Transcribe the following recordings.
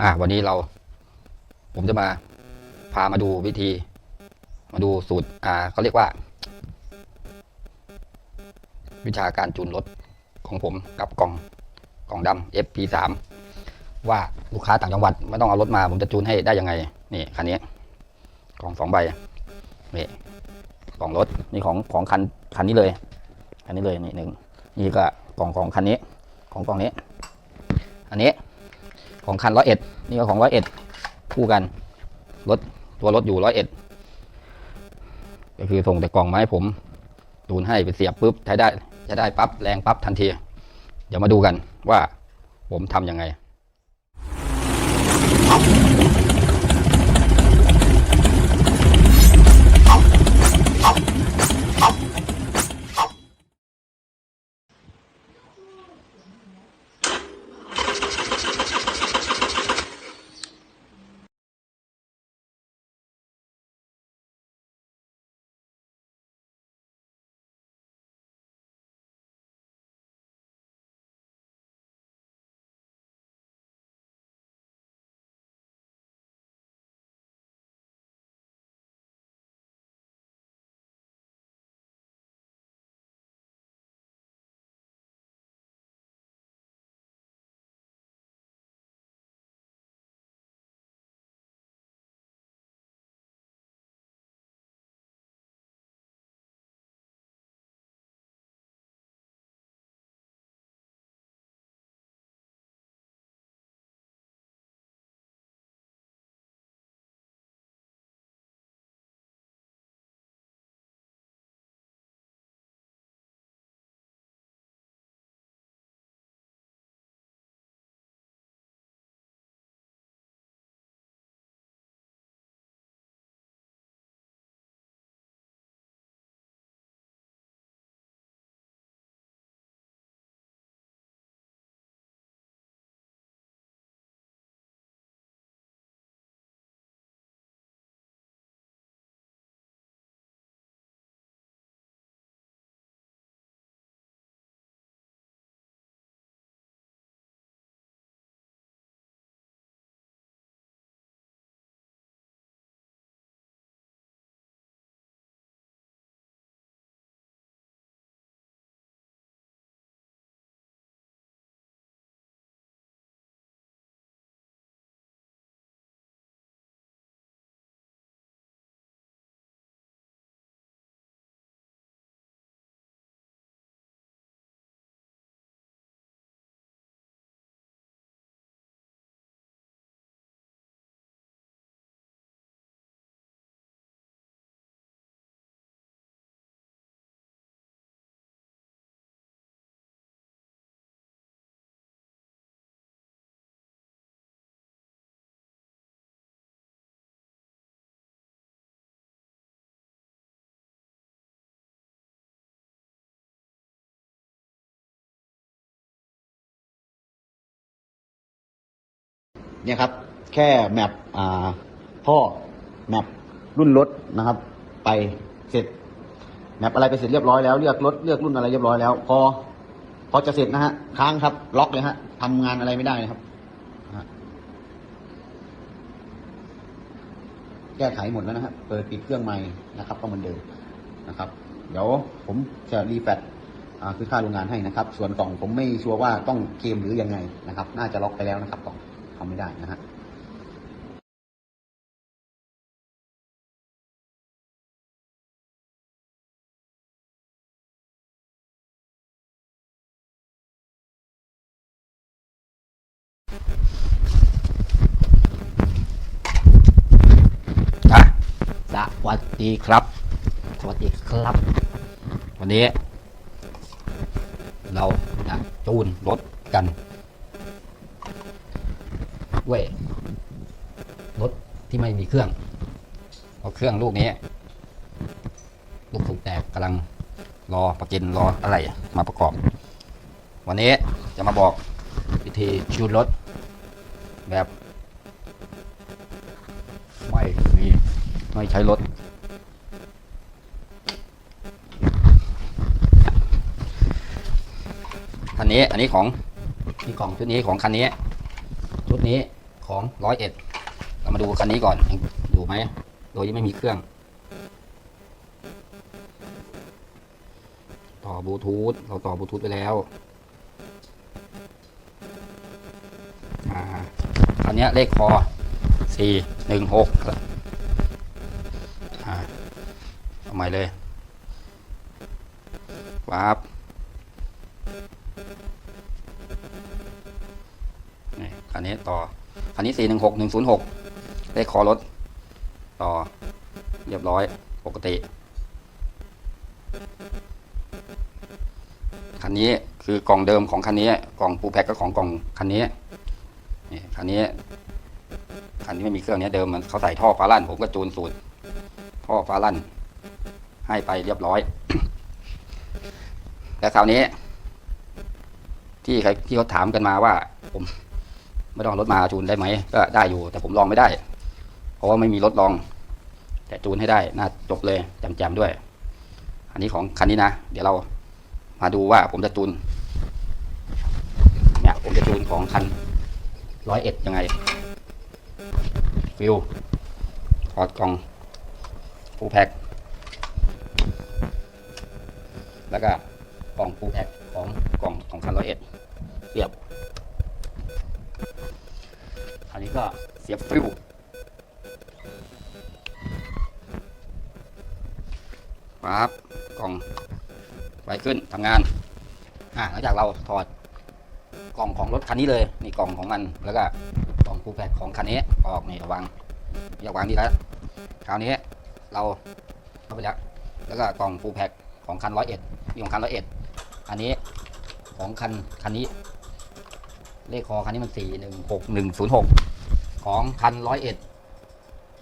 อ่าวันนี้เรา ผมจะมาพามาดูวิธี มาดูสูตร อ่าเขาเรียกว่า วิชาการจูนรถของผมกับกล่องกล่องดำ FP3 ว่าลูกค้าต่างจังหวัดไม่ต้องเอารถมา ผมจะจูนให้ได้ยังไง นี่คันนี้กล่องสองใบนี่กล่องรถนี่ของของคันคันนี้เลยคันนี้เลยนี่หนึ่งนี่ก็กล่องของคันนี้ ของกล่องนี้ อันนี้ ของคันร้อยเอ็ดนี่ก็ของร้อยเอ็ดคู่กันรถตัวรถอยู่ร้อยเอ็ดก็คือส่งแต่กล่องมาให้ผมดูนให้ไปเสียบปุ๊บใช้ได้ใช้ได้ปั๊บแรงปั๊บทันที เดี๋ยวมาดูกันว่าผมทำยังไง เนี่ยครับ แค่แมปอ่าท่อแมปรุ่นรถนะครับ ไปเสร็จแมปอะไรไปเสร็จเรียบร้อยแล้วเลือกรถเลือกรุ่นอะไรเรียบร้อยแล้ว พอ พอจะเสร็จนะฮะค้างครับ ล็อกเลยฮะทำงานอะไรไม่ได้นะครับแก้ไขหมดแล้วนะครับ เปิดปิดเครื่องใหม่นะครับ ก็เหมือนเดิมนะครับ เดี๋ยวผมจะรีแฟตคือค่าโรงงานให้นะครับ ส่วนกล่องผมไม่ชัวร์ว่าต้องเคมหรือยังไงนะครับ น่าจะล็อกไปแล้วนะครับกล่อง ทำไม่ได้นะฮะอะสวัสดีครับ สวัสดีครับ วันนี้ เราจะจูนรถกัน ด้วยรถที่ไม่มีเครื่องเพราะเครื่องลูกนี้ ลูกถูกแตกกำลังรอประกินรออะไรมาประกอบ วันนี้จะมาบอกวิธีจูนรถแบบไม่มีไม่ใช้รถคันนี้อันนี้ของที่กล่องชุดนี้ของคันนี้ชุดนี้ ของร้อยเอ็ดเรามาดูคันนี้ก่อนอยู่ไหมโดยที่ไม่มีเครื่อง ต่อบลูทูธเราต่อบลูทูธไปแล้วอ่าคันนี้เลขคอสี่หนึ่งหกอ่าเอาใหม่เลยวับนี่คันนี้ต่อ คันนี้สี่หนึ่งหกหนึ่งศูนย์หกเลขคอรถ ต่อ เรียบร้อย ปกติ คันนี้คือกล่องเดิมของคันนี้ กล่องปูแพ็กก็ของกล่องคันนี้ นี่คันนี้ คันนี้ไม่มีเครื่องเนี้ยเดิมมันเขาใส่ท่อฟ้าลั่น ผมก็จูนสูตร ท่อฟ้าลั่น ให้ไปเรียบร้อย แต่คราวนี้ ที่ใครที่เขาถามกันมาว่า ผม ไม่ต้องรถมาจูนได้ไหมก็ได้อยู่ แต่ผมลองไม่ได้ เพราะว่าไม่มีรถลอง แต่จูนให้ได้น่าจบเลยแจมๆด้วย อันนี้ของคันนี้นะ เดี๋ยวเรามาดูว่าผมจะจูนเนี่ยผมจะจูนของคันร้อยเอ็ดยังไง ฟิวถอดกล่องฟูแพ็คแล้วก็กล่องฟูแพ็คของกล่องของคันร้อยเอ็ดเสียบ อันนี้ก็เสียบฟิวปั๊บกล่องไวขึ้นทำงานอ่าหลังจากเราถอดกล่องของรถคันนี้เลยนี่กล่องของมันแล้วก็กล่องคูแพคของคันนี้ออกนี่ระวังอย่าวางนี่แล้วคราวนี้เราเข้าไปแล้วแล้วก็กล่องฟูแพคของคันร้อยเอ็ดนี่ของคันร้อยเอ็ดอันนี้ของคันคันนี้ เลขคอคันนี้มันสี่หนึ่งหกหนึ่งศูนย์หกของคันร้อยเอ็ด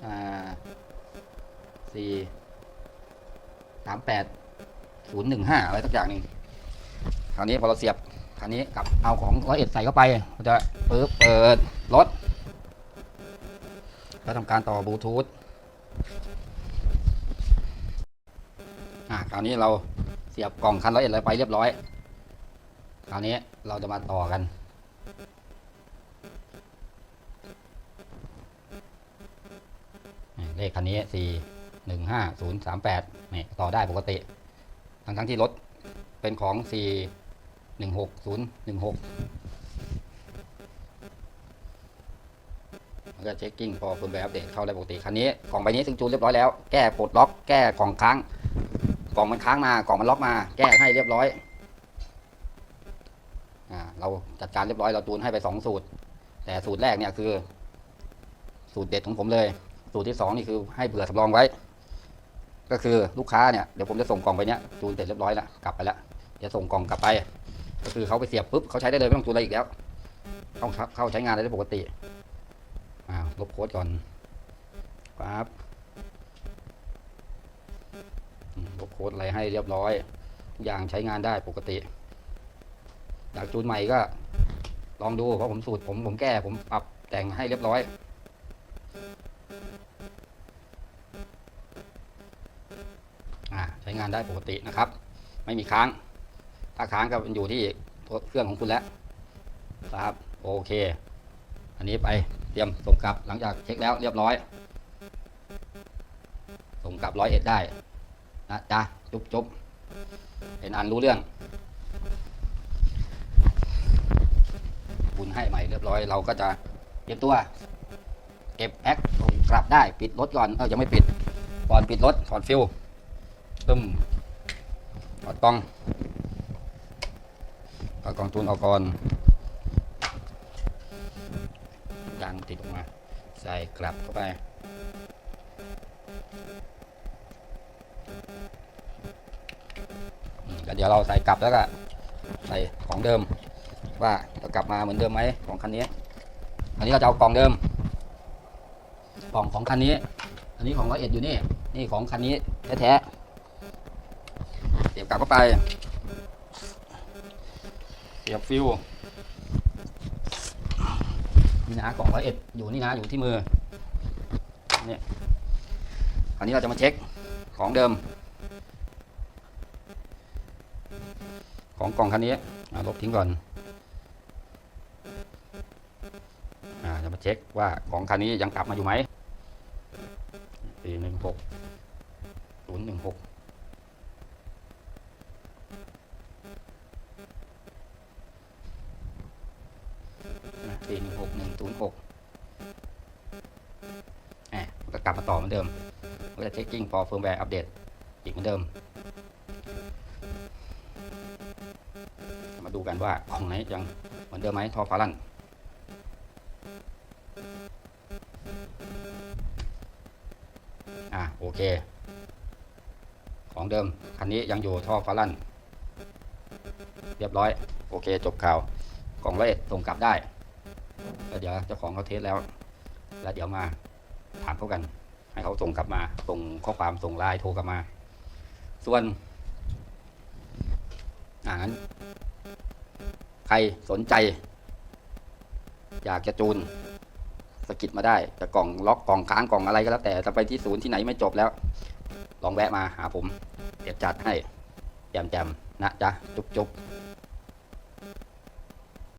อ่าสี่สามแปดศูนย์หนึ่งห้าอะไรสักอย่างหนึ่งคราวนี้พอเราเสียบคราวนี้กับเอาของร้อยเอ็ดใส่เข้าไปจะเปึ๊บเปิดรถแล้วทำการต่อบลูทูธอะคราวนี้เราเสียบกล่องคันร้อยเอ็ดอะไรไปเรียบร้อย คราวนี้เราจะมาต่อกัน นี่ เลขคันนี้สี่หนึ่งห้าศูนย์สามแปดนี่ต่อได้ปกติ ทั้งทั้งที่รถเป็นของ4 1 6 0 1 6แล้วก็เช็คกิ้งพอคุณไปอัปเดตเข้าได้ปกติคันนี้กล่องใบนี้ซึ่งจูนเรียบร้อยแล้วแก้ปลดล็อกแก้กล่องค้างกล่องมันค้างมากล่องมันล็อกมา แก้ให้เรียบร้อยอ่าเราจัดการเรียบร้อยเราจูนให้ไป2สูตร แต่สูตรแรกเนี่ยคือ สูตรเด็ดของผมเลย สูตรที่ 2 นี่คือให้เผื่อสำรองไว้ ก็คือลูกค้าเนี่ยเดี๋ยวผมจะส่งกล่องไปเนี้ยจูนเสร็จเรียบร้อยแล้วกลับไปแล้วจะส่งกล่องกลับไป ก็คือเขาไปเสียบปุ๊บเขาใช้ได้เลยไม่ต้องจูนอะไรอีกแล้วต้องเข้าใช้งานได้ปกติอ้าวลบโค้ดก่อนปั๊บลบโค้ดอะไรให้เรียบร้อยอย่างใช้งานได้ปกติอยากจูนใหม่ก็ ลองดูเพราะผมสูตรผมผมแก้ผมปรับแต่งให้เรียบร้อยาใช้งานได้ปกตินะครับ ไม่มีค้าง ถ้าค้างก็เป็นอยู่ที่เครื่องของคุณแล้วครับโอเค อันนี้ไปเตรียมส่งกลับหลังจากเช็คแล้วเรียบร้อย ส่งกลับร้อยเอ็ดได้นะจ๊ะจุ๊บจุ๊บเป็นอันรู้เรื่องคุณให้ใหม่เรียบร้อยเราก็จะเตรียมตัวเก็บแพ็คส่งกลับได้ปิดรถก่อนเออยังไม่ปิดก่อนปิดรถถอดฟิว ตึ้มถอดกล้องถอดกองตูนออกก่อนยางติดออกมา ใส่กลับเข้าไปแล้วเดี๋ยวเราใส่กลับแล้วก็ใส่ของเดิม ว่าจะกลับมาเหมือนเดิมไหมของคันนี้ อันนี้เราจะเอากล่องเดิม กล่องของคันนี้ อันนี้ของร้อยเอ็ดอยู่นี่ นี่ของคันนี้แท้ๆ เข้าไปเสียบฟิวนี่นะกล่องร้อยเอ็ดอยู่นี่นะอยู่ที่มือนี่คราวนี้เราจะมาเช็คของเดิม ของกล่องคันนี้ลบทิ้งก่อนอจะมาเช็คว่าของคันนี้ยังกลับมาอยู่ไหมสี่หนึ่งหกศูนย์หนึ่งหก กลับมาต่อเหมือนเดิมก็จะ checking for firmware update อีกเหมือนเดิม มาดูกันว่าของไหนยังเหมือนเดิมไหมทอฟาลันอะโอเค ของเดิม คันนี้ยังอยู่ท่อฟาลันเรียบร้อย โอเค จบข่าวกล่องละเอียดส่งกลับได้แล้วเดี๋ยวเจ้าของเขาเทสแล้ว แล้วเดี๋ยวมา ถามเขากัน ให้เขาส่งกลับมา ส่งข้อความส่งไลน์โทรกลับมา ส่วนอ่างั้น ใครสนใจ อยากจะจูนสกิดมาได้จะกล่องล็อกกล่องค้างกล่องอะไรก็แล้ว แต่จะไปที่ศูนย์ที่ไหนไม่จบแล้ว ลองแวะมาหาผม เดี๋ยวจัดให้แจมๆนะจ๊ะจุ๊บๆ